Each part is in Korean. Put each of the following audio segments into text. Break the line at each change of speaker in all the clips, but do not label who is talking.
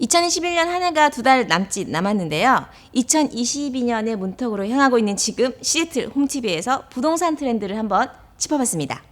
2021년 한 해가 두 달 남짓 남았는데요. 2022년의 문턱으로 향하고 있는 지금 시애틀 홈TV에서 부동산 트렌드를 한번 짚어봤습니다.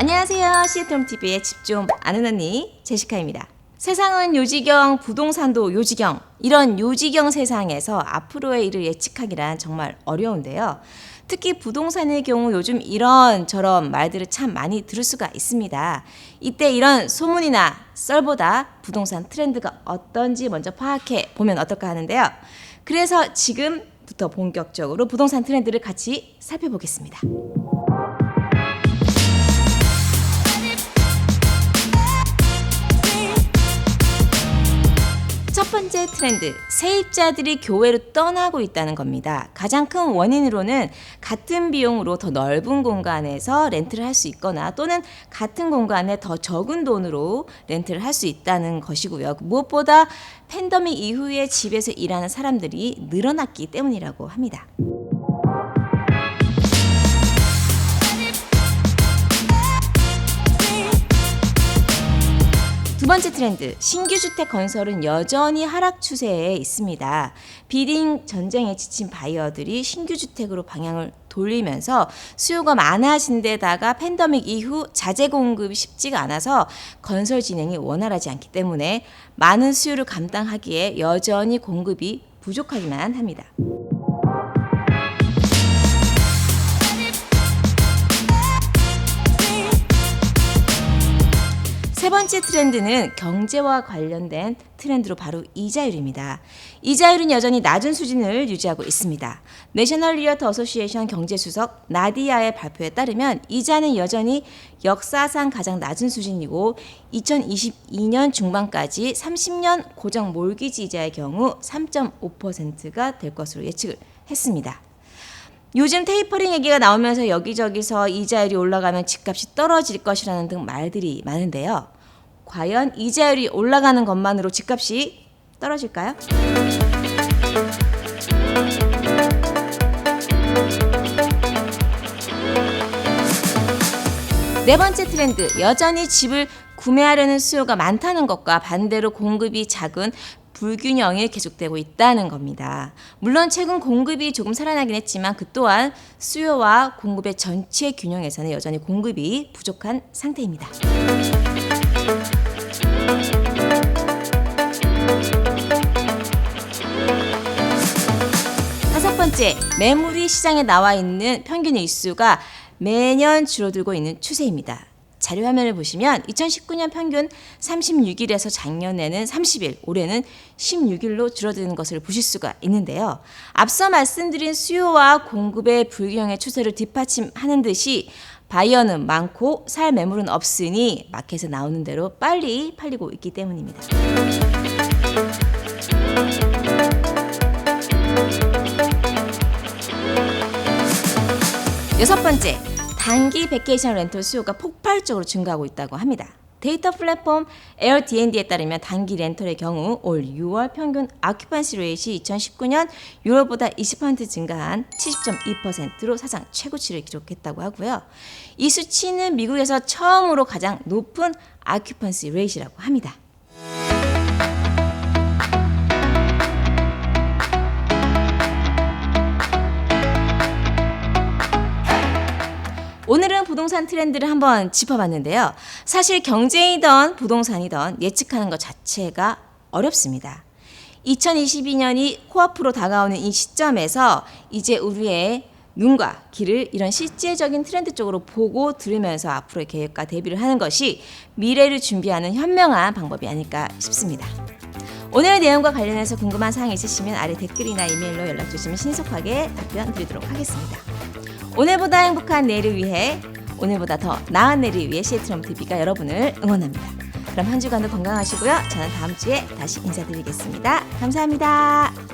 안녕하세요. 시애틀 홈TV의 집 좀 아는 언니 제시카입니다. 세상은 요지경, 부동산도 요지경. 이런 요지경 세상에서 앞으로의 일을 예측하기란 정말 어려운데요. 특히 부동산의 경우 요즘 이런 저런 말들을 참 많이 들을 수가 있습니다. 이때 이런 소문이나 썰보다 부동산 트렌드가 어떤지 먼저 파악해 보면 어떨까 하는데요. 그래서 지금부터 본격적으로 부동산 트렌드를 같이 살펴보겠습니다. 첫 번째 트렌드, 세입자들이 교회로 떠나고 있다는 겁니다. 가장 큰 원인으로는 같은 비용으로 더 넓은 공간에서 렌트를 할 수 있거나 또는 같은 공간에 더 적은 돈으로 렌트를 할 수 있다는 것이고요. 무엇보다 팬데믹 이후에 집에서 일하는 사람들이 늘어났기 때문이라고 합니다. 두 번째 트렌드, 신규 주택 건설은 여전히 하락 추세에 있습니다. 비딩 전쟁에 지친 바이어들이 신규 주택으로 방향을 돌리면서 수요가 많아진 데다가 팬데믹 이후 자재 공급이 쉽지가 않아서 건설 진행이 원활하지 않기 때문에 많은 수요를 감당하기에 여전히 공급이 부족하기만 합니다. 세 번째 트렌드는 경제와 관련된 트렌드로 바로 이자율입니다. 이자율은 여전히 낮은 수준을 유지하고 있습니다. 내셔널 리어터 어소시에이션 경제수석 나디아의 발표에 따르면 이자는 여전히 역사상 가장 낮은 수준이고 2022년 중반까지 30년 고정 몰기지 이자의 경우 3.5%가 될 것으로 예측을 했습니다. 요즘 테이퍼링 얘기가 나오면서 여기저기서 이자율이 올라가면 집값이 떨어질 것이라는 등 말들이 많은데요. 과연 이자율이 올라가는 것만으로 집값이 떨어질까요? 네 번째 트렌드, 여전히 집을 구매하려는 수요가 많다는 것과 반대로 공급이 작은 불균형이 계속되고 있다는 겁니다. 물론 최근 공급이 조금 살아나긴 했지만 그 또한 수요와 공급의 전체 균형에서는 여전히 공급이 부족한 상태입니다. 다섯 번째, 매물이 시장에 나와 있는 평균 일수가 매년 줄어들고 있는 추세입니다. 자료 화면을 보시면 2019년 평균 36일에서 작년에는 30일, 올해는 16일로 줄어드는 것을 보실 수가 있는데요. 앞서 말씀드린 수요와 공급의 불균형의 추세를 뒷받침하는 듯이 바이어는 많고 살 매물은 없으니 마켓에 나오는 대로 빨리 팔리고 있기 때문입니다. 여섯 번째, 단기 베케이션 렌털 수요가 폭발적으로 증가하고 있다고 합니다. 데이터 플랫폼 에어DND에 따르면 단기 렌털의 경우 올 6월 평균 아큐판시 레이트이 2019년 6월보다 20% 증가한 70.2%로 사상 최고치를 기록했다고 하고요. 이 수치는 미국에서 처음으로 가장 높은 아큐판시 레이트라고 합니다. 부동산 트렌드를 한번 짚어봤는데요. 사실 경제이던 부동산이던 예측하는 것 자체가 어렵습니다. 2022년이 코앞으로 다가오는 이 시점에서 이제 우리의 눈과 귀를 이런 실제적인 트렌드 쪽으로 보고 들으면서 앞으로의 계획과 대비를 하는 것이 미래를 준비하는 현명한 방법이 아닐까 싶습니다. 오늘의 내용과 관련해서 궁금한 사항이 있으시면 아래 댓글이나 이메일로 연락 주시면 신속하게 답변 드리도록 하겠습니다. 오늘보다 행복한 내일을 위해 오늘보다 더 나은 내일을 위해 시애틀홈 TV가 여러분을 응원합니다. 그럼 한 주간도 건강하시고요. 저는 다음 주에 다시 인사드리겠습니다. 감사합니다.